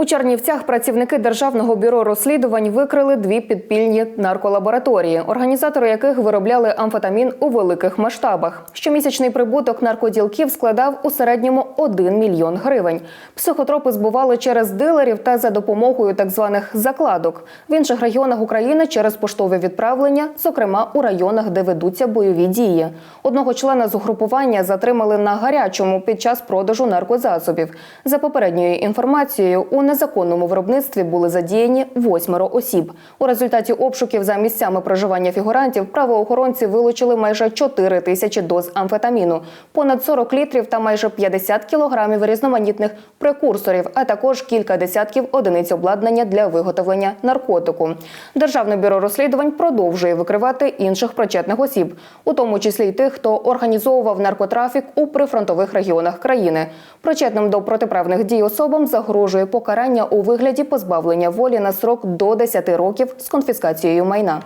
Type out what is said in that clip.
У Чернівцях працівники Державного бюро розслідувань викрили дві підпільні нарколабораторії, організатори яких виробляли амфетамін у великих масштабах. Щомісячний прибуток наркоділків складав у середньому 1 мільйон гривень. Психотропи збували через дилерів та за допомогою так званих закладок. В інших регіонах України через поштове відправлення, зокрема у районах, де ведуться бойові дії. Одного члена з угрупування затримали на гарячому під час продажу наркозасобів. За попередньою інформацією, у незаконному виробництві були задіяні восьмеро осіб. У результаті обшуків за місцями проживання фігурантів правоохоронці вилучили майже 4 тисячі доз амфетаміну, понад 40 літрів та майже 50 кілограмів різноманітних прекурсорів, а також кілька десятків одиниць обладнання для виготовлення наркотику. Державне бюро розслідувань продовжує викривати інших причетних осіб, у тому числі й тих, хто організовував наркотрафік у прифронтових регіонах країни. Причетним до протиправних дій особам загрожує покарання у вигляді позбавлення волі на срок до 10 років з конфіскацією майна.